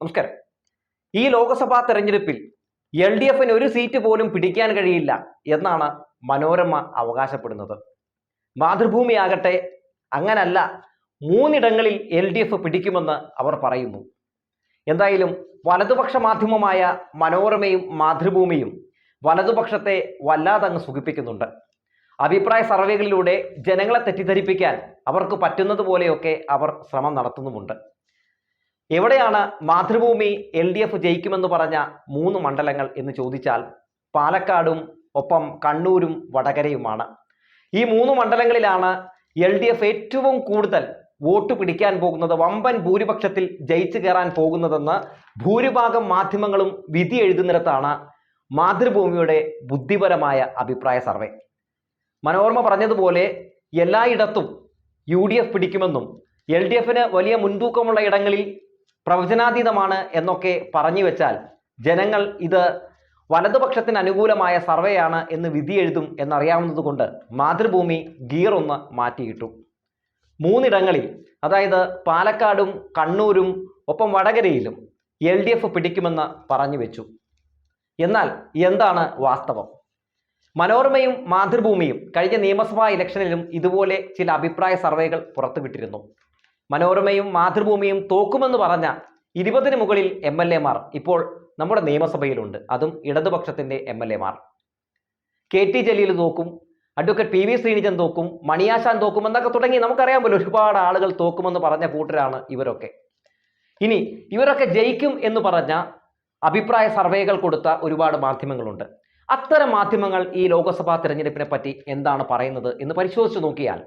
നമസ്കാരം. ഈ ലോക്സഭാ തെരഞ്ഞെടുപ്പിൽ എൽ ഡി എഫിന് ഒരു സീറ്റ് പോലും പിടിക്കാൻ കഴിയില്ല എന്നാണ് മനോരമ അവകാശപ്പെടുന്നത്. മാതൃഭൂമിയാകട്ടെ അങ്ങനല്ല മൂന്നിടങ്ങളിൽ എൽ ഡി എഫ് പിടിക്കുമെന്ന് അവർ പറയുന്നു. എന്തായാലും വലതുപക്ഷ മാധ്യമമായ മനോരമയും മാതൃഭൂമിയും വലതുപക്ഷത്തെ വല്ലാതങ്ങ് സുഖിപ്പിക്കുന്നുണ്ട്. അഭിപ്രായ സർവേകളിലൂടെ ജനങ്ങളെ തെറ്റിദ്ധരിപ്പിക്കാൻ അവർക്ക് പറ്റുന്നത് പോലെയൊക്കെ അവർ ശ്രമം നടത്തുന്നുമുണ്ട്. എവിടെയാണ് മാതൃഭൂമി എൽ ഡി എഫ് ജയിക്കുമെന്ന് പറഞ്ഞ മൂന്ന് മണ്ഡലങ്ങൾ എന്ന് ചോദിച്ചാൽ പാലക്കാടും ഒപ്പം കണ്ണൂരും വടകരയുമാണ്. ഈ മൂന്ന് മണ്ഡലങ്ങളിലാണ് എൽ ഡി എഫ് ഏറ്റവും കൂടുതൽ വോട്ട് പിടിക്കാൻ പോകുന്നത് വമ്പൻ ഭൂരിപക്ഷത്തിൽ ജയിച്ചു കയറാൻ പോകുന്നതെന്ന് ഭൂരിഭാഗം മാധ്യമങ്ങളും വിധി എഴുതുന്നിടത്താണ് മാതൃഭൂമിയുടെ ബുദ്ധിപരമായ അഭിപ്രായ സർവേ. മനോരമ പറഞ്ഞതുപോലെ എല്ലായിടത്തും യു ഡി എഫ് പിടിക്കുമെന്നും എൽ ഡി എഫിന് വലിയ മുൻതൂക്കമുള്ള ഇടങ്ങളിൽ പ്രവചനാതീതമാണ് എന്നൊക്കെ പറഞ്ഞു വെച്ചാൽ ജനങ്ങൾ ഇത് വലതുപക്ഷത്തിന് അനുകൂലമായ സർവേയാണ് എന്ന് വിധി എഴുതും എന്നറിയാവുന്നതുകൊണ്ട് മാതൃഭൂമി ഗിയർ ഒന്ന് മാറ്റിയിട്ടു. മൂന്നിടങ്ങളിൽ അതായത് പാലക്കാടും കണ്ണൂരും ഒപ്പം വടകരയിലും എൽ ഡി എഫ് പിടിക്കുമെന്ന് പറഞ്ഞു വെച്ചു. എന്നാൽ എന്താണ് വാസ്തവം? മനോരമയും മാതൃഭൂമിയും കഴിഞ്ഞ നിയമസഭാ ഇലക്ഷനിലും ഇതുപോലെ ചില അഭിപ്രായ സർവേകൾ പുറത്തുവിട്ടിരുന്നു. മനോരമയും മാതൃഭൂമിയും തോക്കുമെന്ന് പറഞ്ഞ ഇരുപതിന് മുകളിൽ എം എൽ എമാർ ഇപ്പോൾ നമ്മുടെ നിയമസഭയിലുണ്ട്. അതും ഇടതുപക്ഷത്തിന്റെ എം എൽ എമാർ കെ ടി ജലീൽ തോക്കും അഡ്വക്കേറ്റ് പി വി ശ്രീനിജൻ തോക്കും മണിയാശാൻ തോക്കും എന്നൊക്കെ തുടങ്ങി നമുക്കറിയാമല്ലോ ഒരുപാട് ആളുകൾ തോക്കുമെന്ന് പറഞ്ഞ കൂട്ടരാണ് ഇവരൊക്കെ. ഇനി ഇവരൊക്കെ ജയിക്കും എന്ന് പറഞ്ഞ അഭിപ്രായ സർവേകൾ കൊടുത്ത ഒരുപാട് മാധ്യമങ്ങളുണ്ട്. അത്തരം മാധ്യമങ്ങൾ ഈ ലോക്സഭാ തെരഞ്ഞെടുപ്പിനെ പറ്റി എന്താണ് പറയുന്നത് എന്ന് പരിശോധിച്ചു നോക്കിയാൽ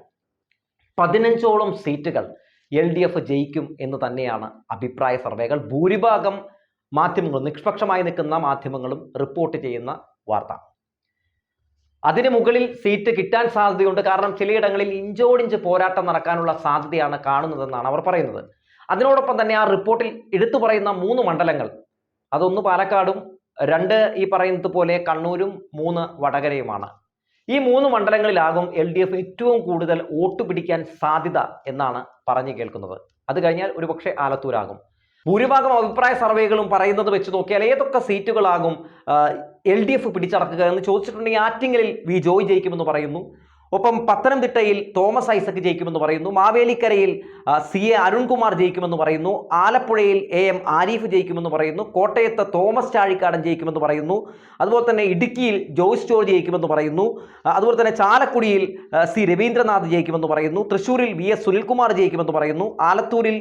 പതിനഞ്ചോളം സീറ്റുകൾ എൽ ഡി എഫ് ജയിക്കും എന്ന് തന്നെയാണ് അഭിപ്രായ സർവേകൾ. ഭൂരിഭാഗം മാധ്യമങ്ങളും നിഷ്പക്ഷമായി നിൽക്കുന്ന മാധ്യമങ്ങളും റിപ്പോർട്ട് ചെയ്യുന്ന വാർത്ത. അതിന് മുകളിൽ സീറ്റ് കിട്ടാൻ സാധ്യതയുണ്ട്. കാരണം ചിലയിടങ്ങളിൽ ഇഞ്ചോടിഞ്ച് പോരാട്ടം നടക്കാനുള്ള സാധ്യതയാണ് കാണുന്നതെന്നാണ് അവർ പറയുന്നത്. അതിനോടൊപ്പം തന്നെ ആ റിപ്പോർട്ടിൽ എടുത്തു പറയുന്ന മൂന്ന് മണ്ഡലങ്ങൾ. അതൊന്ന് പാലക്കാടും രണ്ട് ഈ പറയുന്നത് പോലെ കണ്ണൂരും മൂന്ന് വടകരയുമാണ്. ഈ മൂന്ന് മണ്ഡലങ്ങളിലാകും എൽ ഡി എഫ് ഏറ്റവും കൂടുതൽ വോട്ട് പിടിക്കാൻ സാധ്യത എന്നാണ് പറഞ്ഞു കേൾക്കുന്നത്. അത് കഴിഞ്ഞാൽ ഒരുപക്ഷെ ആലത്തൂരാകും. ഭൂരിഭാഗം അഭിപ്രായ സർവേകളും പറയുന്നത് വെച്ച് നോക്കിയാൽ ഏതൊക്കെ സീറ്റുകളാകും എൽ ഡി എഫ് പിടിച്ചടക്കുക എന്ന് ചോദിച്ചിട്ടുണ്ടെങ്കിൽ ആറ്റിങ്ങലിൽ വി ജോയ് ജയിക്കുമെന്ന് പറയുന്നു. ഒപ്പം പത്തനംതിട്ടയിൽ തോമസ് ഐസക് ജയിക്കുമെന്ന് പറയുന്നു. മാവേലിക്കരയിൽ സി എ അരുൺകുമാർ ജയിക്കുമെന്ന് പറയുന്നു. ആലപ്പുഴയിൽ എ എം ആരിഫ് ജയിക്കുമെന്ന് പറയുന്നു. കോട്ടയത്ത് തോമസ് ചാഴിക്കാടൻ ജയിക്കുമെന്ന് പറയുന്നു. അതുപോലെ തന്നെ ഇടുക്കിയിൽ ജോയ്സ് ജോർജ് ജയിക്കുമെന്ന് പറയുന്നു. അതുപോലെ തന്നെ ചാലക്കുടിയിൽ സി രവീന്ദ്രനാഥ് ജയിക്കുമെന്ന് പറയുന്നു. തൃശ്ശൂരിൽ വി എസ് സുനിൽകുമാർ ജയിക്കുമെന്ന് പറയുന്നു. ആലത്തൂരിൽ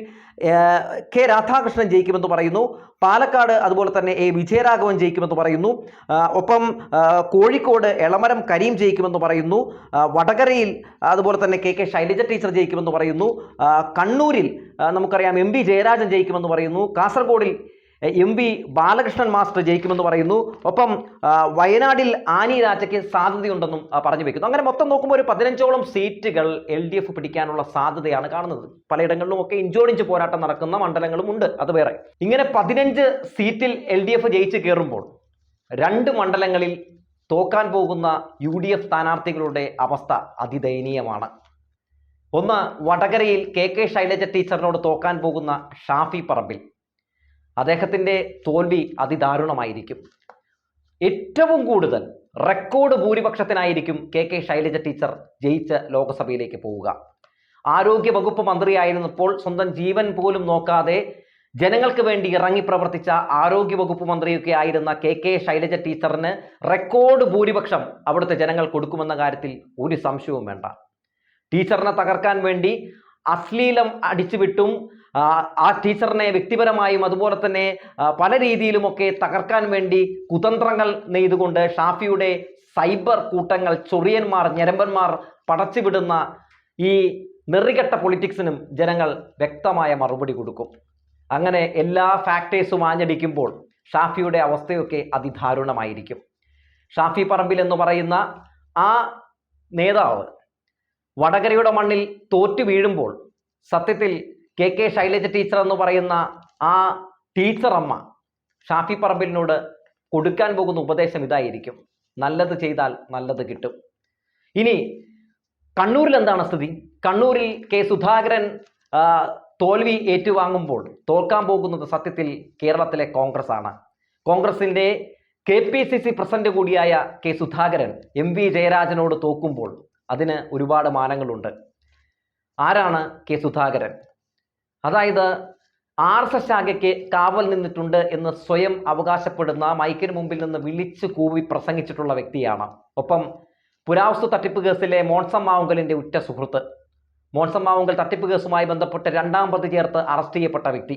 കെ രാധാകൃഷ്ണൻ ജയിക്കുമെന്ന് പറയുന്നു. പാലക്കാട് അതുപോലെ തന്നെ എ വിജയരാഘവൻ ജയിക്കുമെന്ന് പറയുന്നു. ഒപ്പം കോഴിക്കോട് എളമരം കരീം ജയിക്കുമെന്ന് പറയുന്നു. വടകരയിൽ അതുപോലെ തന്നെ കെ കെ ശൈലജ ടീച്ചർ ജയിക്കുമെന്ന് പറയുന്നു. കണ്ണൂരിൽ നമുക്കറിയാം എം പി ജയരാജൻ ജയിക്കുമെന്ന് പറയുന്നു. കാസർഗോഡിൽ എം വി ബാലകൃഷ്ണൻ മാസ്റ്റർ ജയിക്കുമെന്ന് പറയുന്നു. ഒപ്പം വയനാടിൽ ആനി രാജയ്ക്ക് സാധ്യതയുണ്ടെന്നും പറഞ്ഞു വെക്കുന്നു. അങ്ങനെ മൊത്തം നോക്കുമ്പോൾ ഒരു പതിനഞ്ചോളം സീറ്റുകൾ എൽ ഡി എഫ് പിടിക്കാനുള്ള സാധ്യതയാണ് കാണുന്നത്. പലയിടങ്ങളിലും ഒക്കെ ഇഞ്ചോടിഞ്ച് പോരാട്ടം നടക്കുന്ന മണ്ഡലങ്ങളും ഉണ്ട്. അത് വേറെ. ഇങ്ങനെ പതിനഞ്ച് സീറ്റിൽ എൽ ഡി എഫ് ജയിച്ച് കയറുമ്പോൾ രണ്ട് മണ്ഡലങ്ങളിൽ തോക്കാൻ പോകുന്ന യു ഡി എഫ് സ്ഥാനാർത്ഥികളുടെ അവസ്ഥ അതിദയനീയമാണ്. ഒന്ന് വടകരയിൽ കെ കെ ശൈലജ ടീച്ചറിനോട് തോക്കാൻ പോകുന്ന ഷാഫി പറമ്പിൽ. അദ്ദേഹത്തിന്റെ തോൽവി അതിദാരുണമായിരിക്കും. ഏറ്റവും കൂടുതൽ റെക്കോർഡ് ഭൂരിപക്ഷത്തിനായിരിക്കും കെ കെ ശൈലജ ടീച്ചർ ജയിച്ച് ലോക്സഭയിലേക്ക് പോവുക. ആരോഗ്യ വകുപ്പ് മന്ത്രിയായിരുന്നപ്പോൾ സ്വന്തം ജീവൻ പോലും നോക്കാതെ ജനങ്ങൾക്ക് വേണ്ടി ഇറങ്ങി പ്രവർത്തിച്ച ആരോഗ്യ വകുപ്പ് മന്ത്രിയൊക്കെ ആയിരുന്ന കെ കെ ശൈലജ ടീച്ചറിന് റെക്കോർഡ് ഭൂരിപക്ഷം അവിടുത്തെ ജനങ്ങൾ കൊടുക്കുമെന്ന കാര്യത്തിൽ ഒരു സംശയവും വേണ്ട. ടീച്ചറിനെ തകർക്കാൻ വേണ്ടി അശ്ലീലം അടിച്ചുവിട്ടും ആ, ടീച്ചറിനെ വ്യക്തിപരമായും അതുപോലെ തന്നെ പല രീതിയിലുമൊക്കെ തകർക്കാൻ വേണ്ടി കുതന്ത്രങ്ങൾ നെയ്തുകൊണ്ട് ഷാഫിയുടെ സൈബർ കൂട്ടങ്ങൾ ചൊറിയന്മാർ ഞരമ്പന്മാർ പടച്ചുവിടുന്ന ഈ നെറികെട്ട പൊളിറ്റിക്സിനും ജനങ്ങൾ വ്യക്തമായ മറുപടി കൊടുക്കും. അങ്ങനെ എല്ലാ ഫാക്ടേഴ്സും ആഞ്ഞടിക്കുമ്പോൾ ഷാഫിയുടെ അവസ്ഥയൊക്കെ അതിദാരുണമായിരിക്കും. ഷാഫി പറമ്പിൽ എന്ന് പറയുന്ന ആ നേതാവ് വടകരയുടെ മണ്ണിൽ തോറ്റു വീഴുമ്പോൾ സത്യത്തിൽ കെ കെ ശൈലജ ടീച്ചർ എന്ന് പറയുന്ന ആ ടീച്ചറമ്മ ഷാഫി പറമ്പിലിനോട് കൊടുക്കാൻ പോകുന്ന ഉപദേശം ഇതായിരിക്കും. നല്ലത് ചെയ്താൽ നല്ലത് കിട്ടും. ഇനി കണ്ണൂരിൽ എന്താണ് സ്ഥിതി? കണ്ണൂരിൽ കെ സുധാകരൻ തോൽവി ഏറ്റുവാങ്ങുമ്പോൾ തോൽക്കാൻ പോകുന്നത് സത്യത്തിൽ കേരളത്തിലെ കോൺഗ്രസ് ആണ് കോൺഗ്രസിന്റെ K P C C president കൂടിയായ കെ സുധാകരൻ എം വി ജയരാജനോട് തോക്കുമ്പോൾ അതിന് ഒരുപാട് മാനങ്ങളുണ്ട്. ആരാണ് കെ സുധാകരൻ? അതായത് ആർ എസ് എസ് ശാഖയ്ക്ക് കാവൽ നിന്നിട്ടുണ്ട് എന്ന് സ്വയം അവകാശപ്പെടുന്ന മൈക്കിന് മുമ്പിൽ നിന്ന് വിളിച്ചു കൂവി പ്രസംഗിച്ചിട്ടുള്ള വ്യക്തിയാണ്. ഒപ്പം പുരാവസ്തു തട്ടിപ്പ് കേസിലെ മോൺസം മാവുങ്കലിന്റെ ഉറ്റ സുഹൃത്ത്. മോൺസം മാവുങ്കൽ തട്ടിപ്പ് കേസുമായി ബന്ധപ്പെട്ട് രണ്ടാം പ്രതി ചേർത്ത് അറസ്റ്റ് ചെയ്യപ്പെട്ട വ്യക്തി.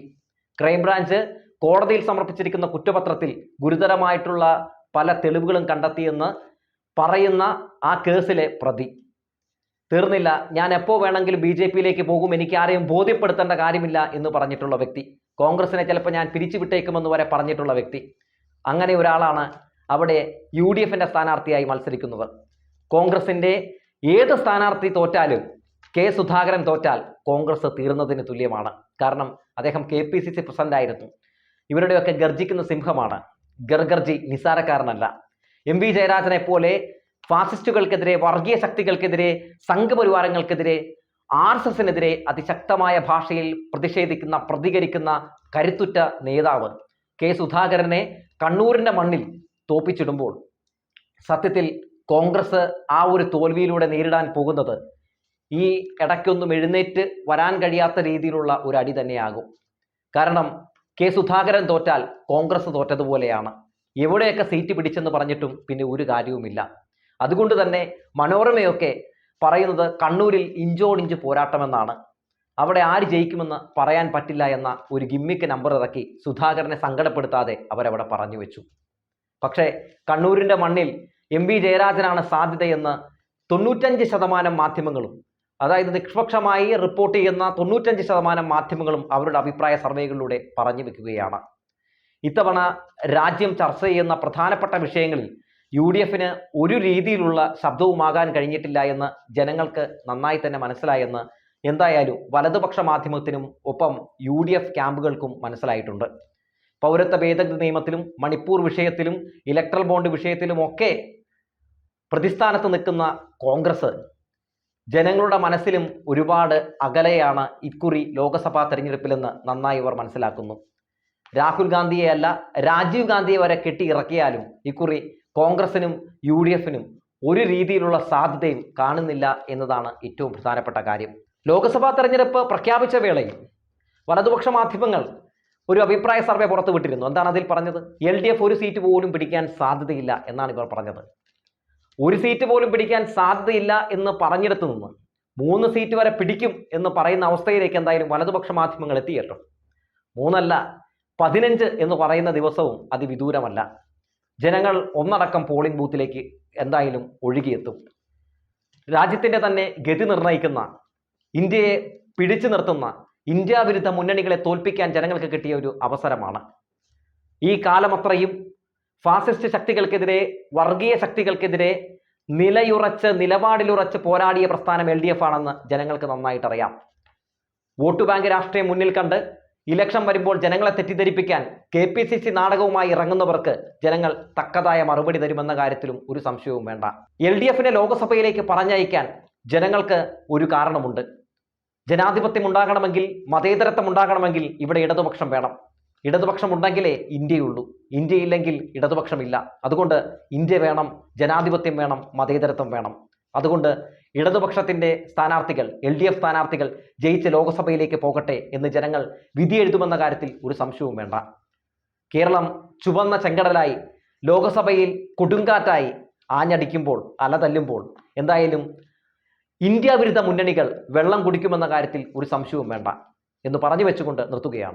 ക്രൈംബ്രാഞ്ച് കോടതിയിൽ സമർപ്പിച്ചിരിക്കുന്ന കുറ്റപത്രത്തിൽ ഗുരുതരമായിട്ടുള്ള പല തെളിവുകളും കണ്ടെത്തിയെന്ന് പറയുന്ന ആ കേസിലെ പ്രതി. തീർന്നില്ല. ഞാൻ എപ്പോൾ വേണമെങ്കിലും ബി ജെ പിയിലേക്ക് പോകും. എനിക്ക് ആരെയും ബോധ്യപ്പെടുത്തേണ്ട കാര്യമില്ല എന്ന് പറഞ്ഞിട്ടുള്ള വ്യക്തി. കോൺഗ്രസിനെ ചിലപ്പോൾ ഞാൻ പിരിച്ചുവിട്ടേക്കുമെന്ന് വരെ പറഞ്ഞിട്ടുള്ള വ്യക്തി. അങ്ങനെ ഒരാളാണ് അവിടെ യു ഡി എഫിന്റെ സ്ഥാനാർത്ഥിയായി മത്സരിക്കുന്നത് കോൺഗ്രസിന്റെ ഏത് സ്ഥാനാർത്ഥി തോറ്റാലും കെ സുധാകരൻ തോറ്റാൽ കോൺഗ്രസ് തീർന്നതിന് തുല്യമാണ്. കാരണം അദ്ദേഹം K P C C president ആയിരുന്നു ഇവരുടെയൊക്കെ ഗർജിക്കുന്ന സിംഹമാണ്. ഗർഗർജി നിസാരക്കാരനല്ല എം വി ജയരാജനെ പോലെ ഫാസിസ്റ്റുകൾക്കെതിരെ വർഗീയ ശക്തികൾക്കെതിരെ സംഘപരിവാരങ്ങൾക്കെതിരെ ആർ എസ് എസിനെതിരെ അതിശക്തമായ ഭാഷയിൽ പ്രതിഷേധിക്കുന്ന പ്രതികരിക്കുന്ന കരുത്തുറ്റ നേതാവ് കെ സുധാകരനെ കണ്ണൂരിന്റെ മണ്ണിൽ തോപ്പിച്ചിടുമ്പോൾ സത്യത്തിൽ കോൺഗ്രസ് ആ ഒരു തോൽവിയിലൂടെ നേരിടാൻ പോകുന്നത് ഈ ഇടയ്ക്കൊന്നും എഴുന്നേറ്റ് വരാൻ കഴിയാത്ത രീതിയിലുള്ള ഒരു അടി തന്നെയാകും. കാരണം കെ സുധാകരൻ തോറ്റാൽ കോൺഗ്രസ് തോറ്റതുപോലെയാണ്. എവിടെയൊക്കെ സീറ്റ് പിടിച്ചെന്ന് പറഞ്ഞിട്ടും പിന്നെ ഒരു കാര്യവുമില്ല. അതുകൊണ്ട് തന്നെ മനോരമയൊക്കെ പറയുന്നത് കണ്ണൂരിൽ ഇഞ്ചോടിഞ്ച് പോരാട്ടമെന്നാണ്. അവിടെ ആര് ജയിക്കുമെന്ന് പറയാൻ പറ്റില്ല എന്ന ഒരു ഗിമ്മിക്ക് നമ്പർ ഇറക്കി സുധാകരനെ സങ്കടപ്പെടുത്താതെ അവരവിടെ പറഞ്ഞു വെച്ചു. പക്ഷേ കണ്ണൂരിന്റെ മണ്ണിൽ എം വി ജയരാജനാണ് സാധ്യതയെന്ന് തൊണ്ണൂറ്റഞ്ച് ശതമാനം മാധ്യമങ്ങളും അതായത് നിഷ്പക്ഷമായി റിപ്പോർട്ട് ചെയ്യുന്ന തൊണ്ണൂറ്റഞ്ച് ശതമാനം മാധ്യമങ്ങളും അവരുടെ അഭിപ്രായ സർവേകളിലൂടെ പറഞ്ഞു വെക്കുകയാണ്. ഇത്തവണ രാജ്യം ചർച്ച ചെയ്യുന്ന പ്രധാനപ്പെട്ട വിഷയങ്ങളിൽ യു ഡി എഫിന് ഒരു രീതിയിലുള്ള ശബ്ദവുമാകാൻ കഴിഞ്ഞിട്ടില്ല എന്ന് ജനങ്ങൾക്ക് നന്നായി തന്നെ മനസ്സിലായെന്ന് എന്തായാലും വലതുപക്ഷ മാധ്യമത്തിനും ഒപ്പം യു ഡി എഫ് ക്യാമ്പുകൾക്കും മനസ്സിലായിട്ടുണ്ട്. പൗരത്വ ഭേദഗതി നിയമത്തിലും മണിപ്പൂർ വിഷയത്തിലും ഇലക്ട്രൽ ബോണ്ട് വിഷയത്തിലും ഒക്കെ പ്രതിസ്ഥാനത്ത് നിൽക്കുന്ന കോൺഗ്രസ് ജനങ്ങളുടെ മനസ്സിലും ഒരുപാട് അകലെയാണ് ഇക്കുറി ലോക്സഭാ തെരഞ്ഞെടുപ്പിലെന്ന് നന്നായി ഇവർ മനസ്സിലാക്കുന്നു. രാഹുൽ ഗാന്ധിയെ അല്ല രാജീവ് ഗാന്ധിയെ വരെ കെട്ടി ഇറക്കിയാലും ഇക്കുറി കോൺഗ്രസിനും യു ഡി എഫിനും ഒരു രീതിയിലുള്ള സാധ്യതയും കാണുന്നില്ല എന്നതാണ് ഏറ്റവും പ്രധാനപ്പെട്ട കാര്യം. ലോക്സഭാ തെരഞ്ഞെടുപ്പ് പ്രഖ്യാപിച്ച വേളയിൽ വലതുപക്ഷ മാധ്യമങ്ങൾ ഒരു അഭിപ്രായ സർവേ പുറത്തുവിട്ടിരുന്നു. എന്താണ് അതിൽ പറഞ്ഞത്? എൽ ഡി എഫ് ഒരു സീറ്റ് പോലും പിടിക്കാൻ സാധ്യതയില്ല എന്നാണ് ഇവർ പറഞ്ഞത്. ഒരു സീറ്റ് പോലും പിടിക്കാൻ സാധ്യതയില്ല എന്ന് പറഞ്ഞിടത്തു നിന്ന് മൂന്ന് സീറ്റ് വരെ പിടിക്കും എന്ന് പറയുന്ന അവസ്ഥയിലേക്ക് എന്തായാലും വലതുപക്ഷ മാധ്യമങ്ങൾ എത്തി മൂന്നല്ല പതിനഞ്ച് എന്ന് പറയുന്ന ദിവസവും അതിവിദൂരമല്ല. ജനങ്ങൾ ഒന്നടക്കം പോളിംഗ് ബൂത്തിലേക്ക് എന്തായാലും ഒഴുകിയെത്തും. രാജ്യത്തിന്റെ തന്നെ ഗതി നിർണയിക്കുന്ന ഇന്ത്യയെ പിടിച്ചു നിർത്തുന്ന ഇന്ത്യ വിരുദ്ധ മുന്നണികളെ തോൽപ്പിക്കാൻ ജനങ്ങൾക്ക് കിട്ടിയ ഒരു അവസരമാണ്. ഈ കാലമത്രയും ഫാസിസ്റ്റ് ശക്തികൾക്കെതിരെ വർഗീയ ശക്തികൾക്കെതിരെ നിലയുറച്ച് നിലപാടിലുറച്ച് പോരാടിയ പ്രസ്ഥാനം എൽ ഡി എഫ് ആണെന്ന് ജനങ്ങൾക്ക് നന്നായിട്ടറിയാം. വോട്ട് ബാങ്ക് രാഷ്ട്രീയം മുന്നിൽ കണ്ട് ഇലക്ഷൻ വരുമ്പോൾ ജനങ്ങളെ തെറ്റിദ്ധരിപ്പിക്കാൻ കെ പി സി സി നാടകവുമായി ഇറങ്ങുന്നവർക്ക് ജനങ്ങൾ തക്കതായ മറുപടി തരുമെന്ന കാര്യത്തിലും ഒരു സംശയവും വേണ്ട. എൽ ഡി എഫിനെ ലോകസഭയിലേക്ക് പറഞ്ഞയക്കാൻ ജനങ്ങൾക്ക് ഒരു കാരണമുണ്ട്. ജനാധിപത്യം ഉണ്ടാകണമെങ്കിൽ മതേതരത്വം ഉണ്ടാകണമെങ്കിൽ ഇവിടെ ഇടതുപക്ഷം വേണം. ഇടതുപക്ഷം ഉണ്ടെങ്കിലേ ഇന്ത്യയുള്ളൂ. ഇന്ത്യയില്ലെങ്കിൽ ഇടതുപക്ഷമില്ല അതുകൊണ്ട് ഇന്ത്യ വേണം ജനാധിപത്യം വേണം മതേതരത്വം വേണം. അതുകൊണ്ട് ഇടതുപക്ഷത്തിന്റെ സ്ഥാനാർത്ഥികൾ എൽ ഡി എഫ് സ്ഥാനാർത്ഥികൾ ജയിച്ച് ലോക്സഭയിലേക്ക് പോകട്ടെ എന്ന് ജനങ്ങൾ വിധി എഴുതുമെന്ന കാര്യത്തിൽ ഒരു സംശയവും വേണ്ട. കേരളം ചുവന്ന ചെങ്കടലായി ലോകസഭയിൽ കൊടുങ്കാറ്റായി ആഞ്ഞടിക്കുമ്പോൾ അല തല്ലുമ്പോൾ എന്തായാലും ഇന്ത്യ വിരുദ്ധ മുന്നണികൾ വെള്ളം കുടിക്കുമെന്ന കാര്യത്തിൽ ഒരു സംശയവും വേണ്ട എന്ന് പറഞ്ഞു വെച്ചുകൊണ്ട് നിർത്തുകയാണ്.